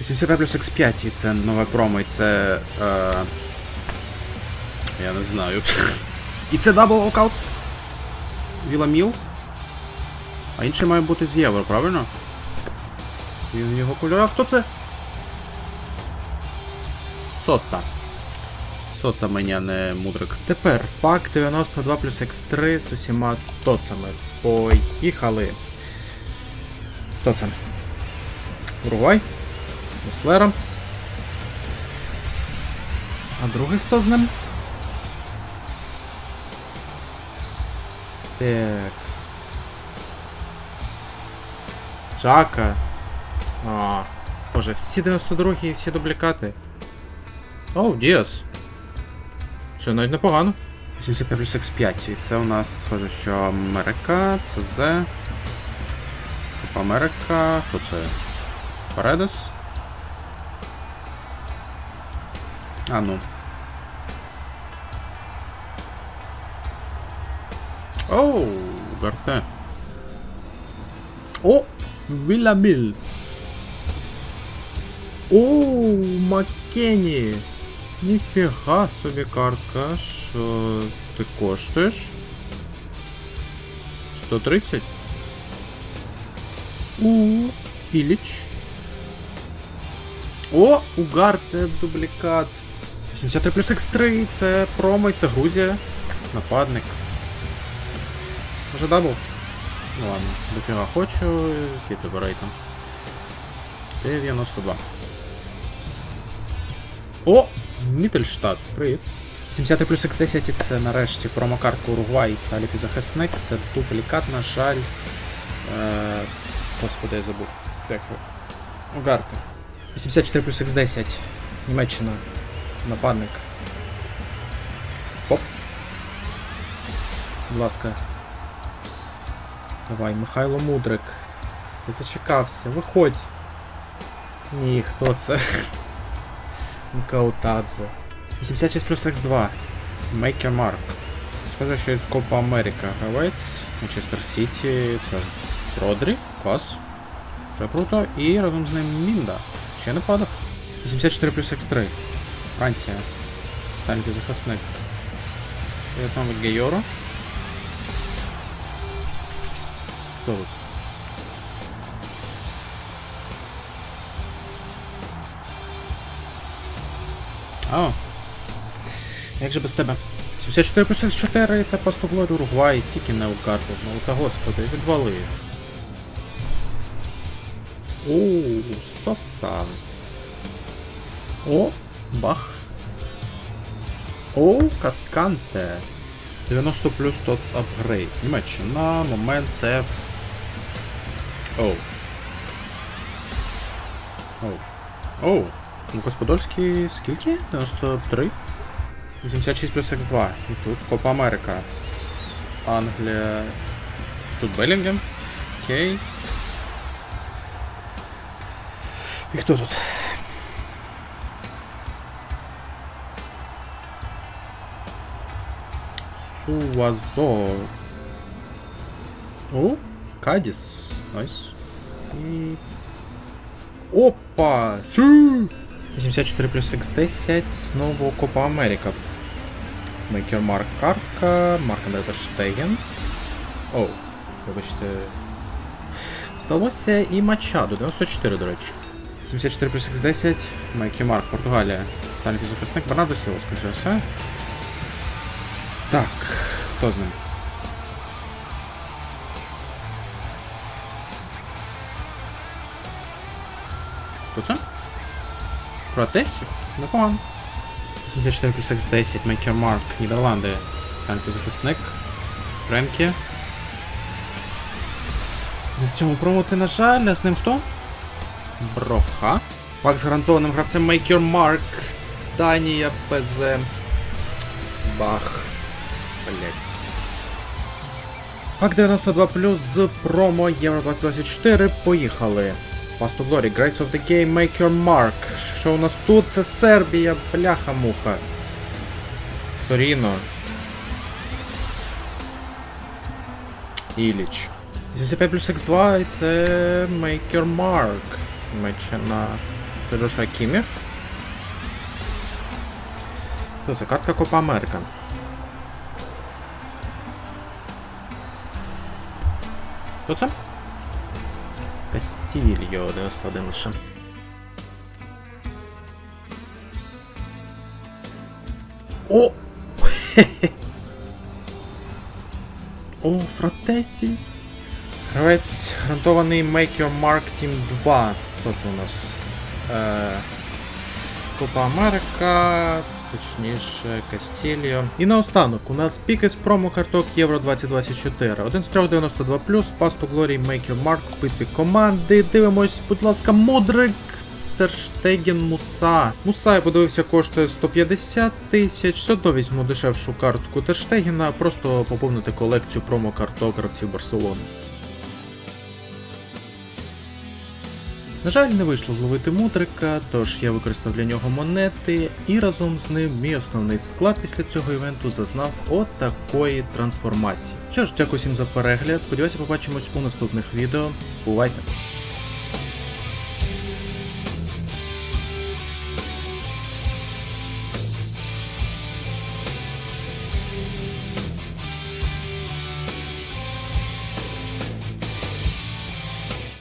85 плюс X5, і це нове промо, і це. Е... Я не знаю. І це дабл локаут. Віламіл. А інший має бути з євро, правильно? Він в його кольорах. Хто це? Соса. Соса мені, а не мудрик. Тепер пак 92 плюс X3 з усіма тоцами. Поїхали. Хто це? Уругвай. Муслера. А другий хто з ним? Так. Джака. А, боже, всі 92 і всі дублікати. Оу, Діас. Це навіть непогано. 85 плюс X5. І це у нас схоже, що Америка, ЦЗ. Америка. Хто це? Паредес. А ну. Оу, Гарте. О! Віламіль. Оу, Маккені. Ніфіга собі картка. Що ти коштуєш? 130? У Іліч. О, Угарте дублікат. 83 плюс X3, це промо, і це Грузія. Нападник. Може дабл? Ну ладно, дофіга хочу, який тебе рейтинг? 92. О! Міттельштадт, привіт. 73 плюс X10 і це нарешті промокартка Уругвай, сталі захисник, це дублікат, на жаль. Е... Господи, я забув. Дякую. Угарте. 84 плюс X10. Німеччина. Нападник. Оп. Будь ласка. Давай, Михайло Мудрик. Я зачекався. Виходь. Ні, хто це? Микаутадзе. 86 плюс X2. Maker Mark. Схоже, що із Копа Америка. Гравець. Манчестер Сіті. Це Родрі. Клас. Вже круто. І разом з ним Мінда. Ще не падав. 84 плюс X3. Франція. Останній захисник. Саме Гейоро. Хто тут? А. Як же без тебе? 74 плюс 4 це просто Глорі Уругвай, тільки не у карту знову. Та господи, відвали. Оу, Соса. О, бах. О, Касканте. 90 плюс TOTS апгрейд. Німеччина, момент це. Оу. Оу. Оу. Лукас Подольський скільки? 93? 86 плюс X2. І тут Копа Америка. Англія. Тут Белінгем. Окей. І хто тут? Суазо. О, Кадіс. Найс. І... Опа! Сю! 84 плюс X10, знову Копа Америка. Мейкер Марк картка, Марк Андета Штеген. Оу, вибачте. Сталося і Мачадо, 94, до речі. 74 плюс X10, Мейкер Марк, Португалія. Сальний захисник, Бернардо Сіло, скажи все. Так, хто з ним? Хто це? Протесі? Непогано. 84 плюс X10, Maker Mark, Нідерланди. Сальний захисник. Френкі. В цьому промоти, на жаль, а з ним хто? Броха. Пак з гарантованим гравцем Maker Mark. Данія ПЗ. Бах. Блять. Пак 92 плюс з промо Євро 2024. Поїхали. Pass to Glory, Greats of the Game, Make Your Mark. Що у нас тут? Це Сербія, бляха-муха. Торіно. Іліч. 85 плюс X2 і це Make Your Mark. Німеччина. Це Джошуа Кіміх. Це? Картка Копа Америка. Хто це? Кастільо 91 лише. О! О, Фратесі. Гравець гарантований Make Your Mark Team 2. Хто це у нас? Е, Копа Америка, точніше, Кастільо. І наостанок у нас піки з промо-карток Євро 2024. Один з 392 Pass to Glory Make Your Mark битві команди. Дивимось, будь ласка, Модрик. Терштеген Муса. Муса я подивився, коштує 150 тисяч. Все одно візьму дешевшу картку Терштегена, просто поповнити колекцію промо-карток гравців Барселони. На жаль, не вийшло зловити мудрика, тож я використав для нього монети, і разом з ним мій основний склад після цього івенту зазнав отакої трансформації. Що ж, дякую всім за перегляд. Сподіваюся, побачимось у наступних відео. Бувайте!